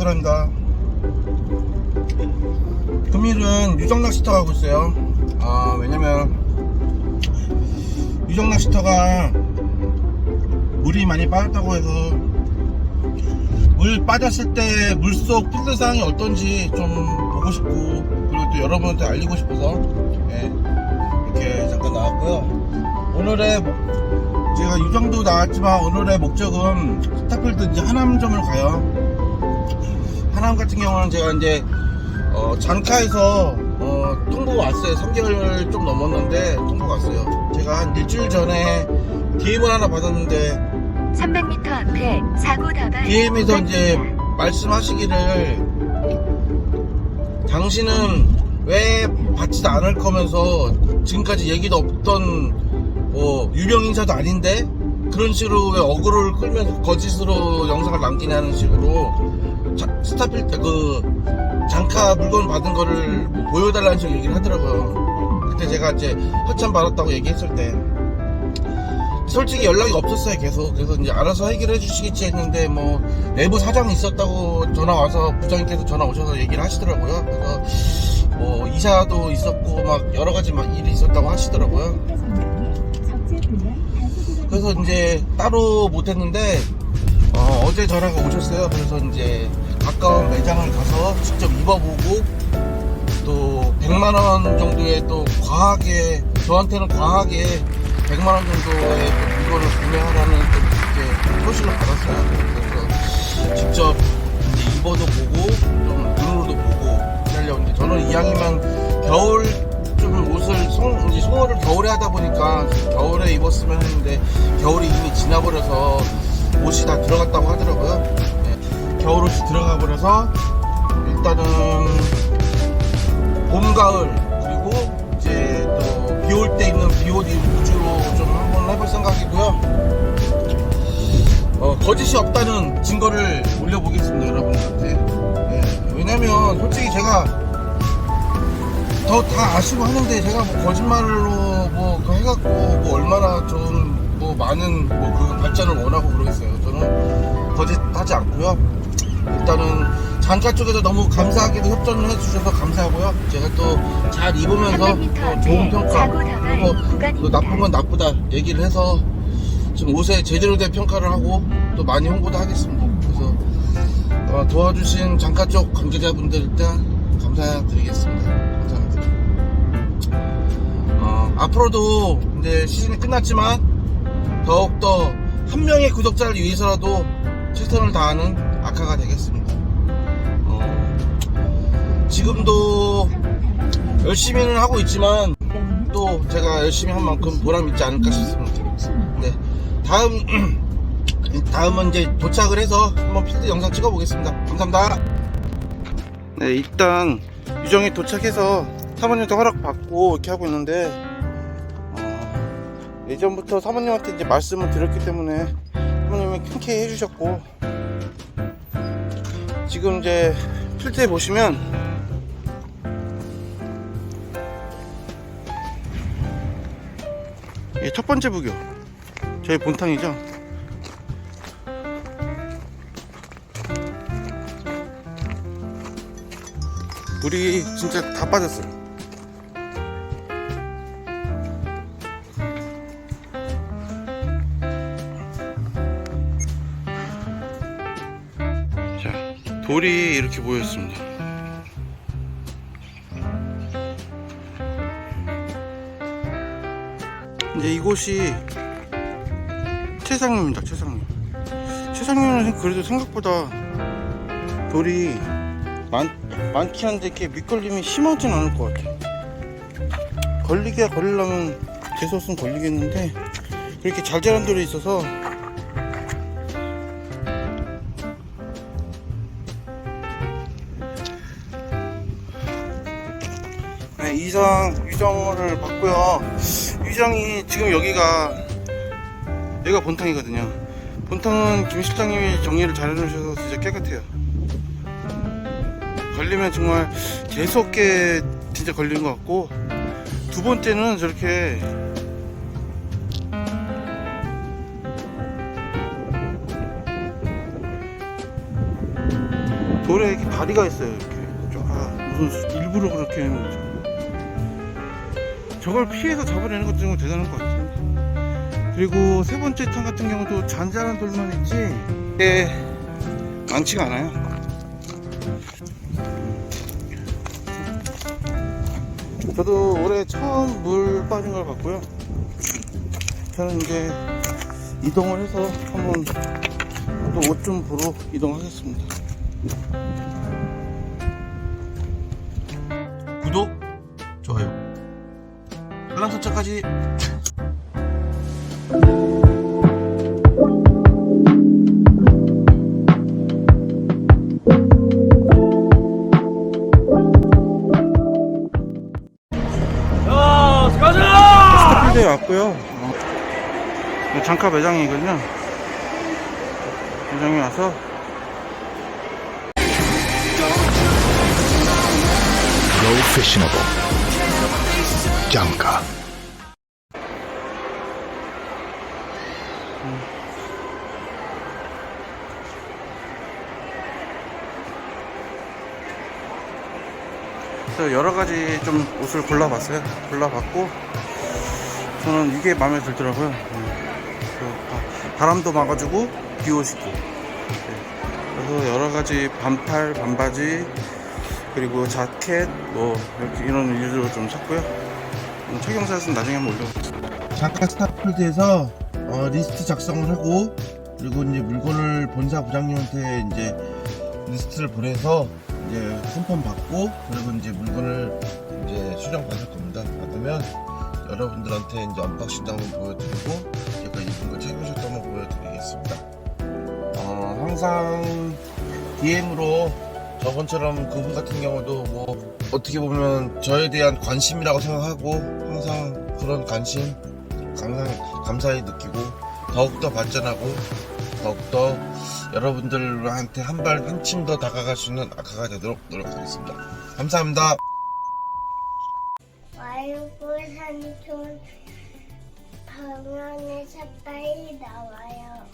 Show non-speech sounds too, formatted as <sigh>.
사드랍니다. 금일은 유정 낚시터 가고 있어요. 아, 왜냐면, 유정 낚시터가 물이 많이 빠졌다고 해서, 물 빠졌을 때 물속 필드 상황이 어떤지 좀 보고 싶고, 그리고 또 여러분한테 알리고 싶어서, 예, 이렇게 잠깐 나왔고요. 오늘의 목- 제가 유정도 나왔지만 오늘의 목적은 스타필드 이제 하남점을 가요. 하남 같은 경우는 제가 이제 어, 장카에서 어, 통보가 왔어요. 3개월 좀 넘었는데 통보가 왔어요. 제가 한 일주일 전에 DM을 하나 받았는데 300m 앞에 사고 다발 DM에서 이제. 말씀하시기를 당신은 왜 받지도 않을 거면서 지금까지 얘기도 없던 뭐 유령 인사도 아닌데 그런 식으로 왜 어그로를 끌면서 거짓으로 영상을 남기냐는 식으로 자- 스타필드 그 장카 물건 받은 거를 뭐 보여달라는 식으로 얘기를 하더라고요. 그때 제가 이제 협찬 받았다고 얘기했을 때. 솔직히 연락이 없었어요 계속. 그래서 이제 알아서 해결해 주시겠지 했는데 뭐 내부 사정이 있었다고 전화 와서 부장님께서 전화 오셔서 얘기를 하시더라고요. 그래서 뭐 이사도 있었고 막 여러 가지 막 일이 있었다고 하시더라고요 그래서 이제 따로 못했는데 어, 제 전화가 오셨어요 그래서 이제 가까운 매장을 가서 직접 입어보고 또 100만 원 정도의 또 과하게 저한테는 과하게 100만 원 정도의 또 물건을 구매하라는 좀 이렇게 표시를 받았어요. 그래서 직접 하다 보니까 겨울에 입었으면 했는데 겨울이 이미 지나버려서 옷이 다 들어갔다고 하더라고요. 네, 겨울 옷이 들어가 버려서 일단은 봄, 가을 그리고 이제 또 비 올 때 입는 비옷 위주로 좀 한번 해볼 생각이고요. 어, 거짓이 없다는 증거를 올려보겠습니다, 여러분들한테. 예, 왜냐면 솔직히 제가 더 다 아시고 하는데 제가 뭐 거짓말로 뭐 그거 해갖고 뭐 얼마나 좀 뭐 많은 뭐 그 발전을 원하고 그러겠어요. 저는 거짓하지 않고요. 일단은 장가 쪽에서 너무 감사하게도 협조를 해주셔서 감사하고요. 제가 또 잘 입으면서 300m 또 좋은 평가 사고 다발 그리고 또. 나쁜 건 나쁘다 얘기를 해서 지금 옷에 제대로 된 평가를 하고 또 많이 홍보도 하겠습니다. 그래서 어, 도와주신 장가 쪽 관계자분들 일단 감사드리겠습니다. 어, 앞으로도 이제 시즌이 끝났지만 더욱더 한 명의 구독자를 위해서라도 최선을 다하는 아카가 되겠습니다. 어, 지금도 열심히는 하고 있지만 또 제가 열심히 한 만큼 보람 있지 않을까 싶습니다. 네, 다음 <clears throat> 다음은 이제 도착을 해서 한번 필드 영상 찍어보겠습니다. 감사합니다. 네, 일단 유정이 도착해서 사모님한테 허락 받고 이렇게 하고 있는데 어, 예전부터 사모님한테 이제 말씀을 드렸기 때문에 사모님이 흔쾌히 해주셨고 지금 이제 필드에 보시면 첫 번째 부교 저희 본탕이죠? 물이 진짜 다 빠졌어요 돌이 이렇게 모였습니다. 이제 이곳이 최상류입니다 최상류. 최상류는 그래도 생각보다 돌이 많, 많긴 한데 이렇게 밑걸림이 심하진 않을 것 같아요. 걸리기야 걸리려면 재수없으면 걸리겠는데 그렇게 잘 자란 돌이 있어서 이상 유정을 받고요. 유정이 지금 여기가 여기가 본탕이거든요. 본탕은 김 실장님이 정리를 잘 해놓으셔서 진짜 깨끗해요. 걸리면 정말 재수없게 진짜 걸리는 것 같고 두 번째는 저렇게 돌에 이렇게 다리가 있어요 이렇게 쫙 무슨 일부러 그렇게 해놓은 거죠 저걸 피해서 잡아내는 것도 좀 대단한 것 같아요. 그리고 세 번째 탄 같은 경우도 잔잔한 돌만 있지? 이게 많지가 않아요. 저도 올해 처음 물 빠진 걸 봤고요. 저는 이제 이동을 해서 한번 또 옷 좀 보러 이동하겠습니다 설정까지. 스타필드에 왔고요 어, 장카 매장이거든요 매장에 와서 Professional. Jangka. 그래서 여러 가지 좀 옷을 골라봤어요. 골라봤고 저는 이게 마음에 들더라고요. 바- 바람도 막아주고 비 옷이고. 네. 그래서 여러 가지 반팔, 반바지 그리고 자켓 뭐 이렇게 이런 위주로 좀 샀고요. 음, 착용 사진은 나중에 한번 올려. 잠깐 스타필드에서 어, 리스트 작성을 하고 그리고 이제 물건을 본사 부장님한테 이제 리스트를 보내서 이제 손편 받고 그리고 이제 물건을 이제 수령 받을 겁니다. 받으면 여러분들한테 이제 언박싱도 한번 보여드리고 제가 입은 거 착용샷도 한번 보여드리겠습니다. 어, 항상 DM으로 저번처럼 그분 같은 경우도 뭐 어떻게 보면 저에 대한 관심이라고 생각하고 항상 그런 관심 항상 감사히 느끼고 더욱더 발전하고 더욱더 여러분들한테 한 발 한층 더 다가갈 수 있는 아카가 되도록 노력하겠습니다. 감사합니다. 와이프 삼촌 방언에서 빨리 나와요.